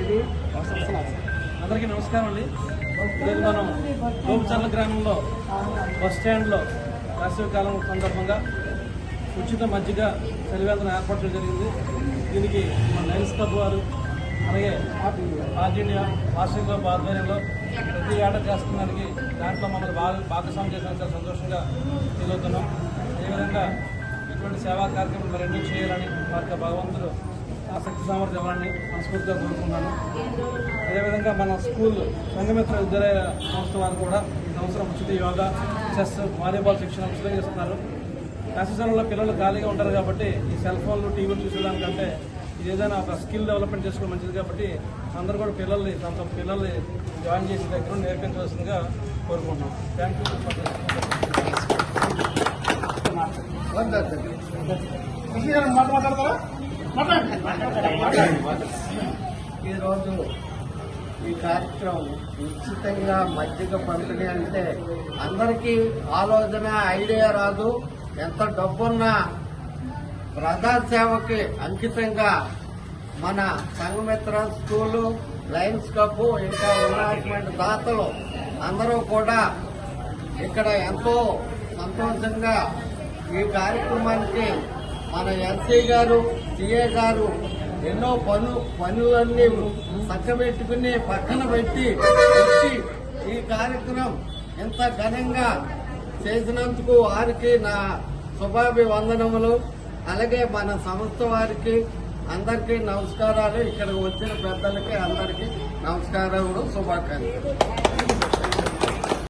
ఇది అందరికీ నమస్కారం అండి. ఈరోజు మనం గోపచర్ల గ్రామంలో బస్ స్టాండ్లో వేసవికాలం సందర్భంగా ఉచిత మజ్జిగ చలివేంద్రం ఏర్పాటు జరిగింది. దీనికి మన లయన్స్ క్లబ్ వారు అలాగే ఆర్ట్ ఇండియా వాషింగ్ క్లబ్ ఆధ్వర్యంలో ప్రతి ఏటా చేస్తున్నందుకు దాంట్లో మమ్మల్ని బాగా భాగస్వామ్యం చేసిన చాలా సంతోషంగా ఫీల్ అవుతున్నాం అదేవిధంగా ఇటువంటి సేవా కార్యక్రమం మరెన్నో చేయాలని వారికి భగవంతుడు ఆ శక్తి సామర్థ్యం ఇవ్వాలని మనస్ఫూర్తిగా కోరుకున్నాను అదేవిధంగా మన స్కూల్ సంఘమిత్ర విద్యాలయ సంస్థ వారు కూడా ఈ సంవత్సరం ఉచిత యోగా చెస్ వాలీబాల్ శిక్షణ ఉచితంగా ఇస్తున్నారు వేసవికాలంలో పిల్లలు ఖాళీగా ఉంటారు కాబట్టి ఈ సెల్ ఫోన్లు టీవీలు చూసేదానికంటే ఇది ఏదైనా ఒక స్కిల్ డెవలప్మెంట్ చేసుకోవడం మంచిది కాబట్టి అందరూ కూడా పిల్లల్ని తమ పిల్లల్ని జాయిన్ చేసి దగ్గర నేర్పించవలసిందిగా కోరుకుంటున్నాం థ్యాంక్ యూ ఈరోజు ఈ కార్యక్రమం ఉచితంగా మజ్జిగ పంపిణీ అంటే అందరికీ ఆలోచన ఐడియా రాదు. ఎంత డబ్బున్నా ప్రజా సేవకి అంకితంగా మన సంఘమిత్ర స్కూలు లయన్స్ క్లబ్ ఇంకా ఉన్నటువంటి దాతలు అందరూ కూడా ఇక్కడ ఎంతో సంతోషంగా ఈ కార్యక్రమానికి మన ఎస్సీ గారు సిఏ గారు ఎన్నో పను పనులన్నీ చక్కబెట్టుకుని పక్కన పెట్టి వచ్చి ఈ కార్యక్రమం ఎంత ఘనంగా చేసినందుకు వారికి నా శుభాభివందనములు. అలాగే మన సంస్థ వారికి అందరికీ నమస్కారాలు. ఇక్కడ వచ్చిన పెద్దలకి అందరికీ నమస్కారములు శుభాకాంక్షలు.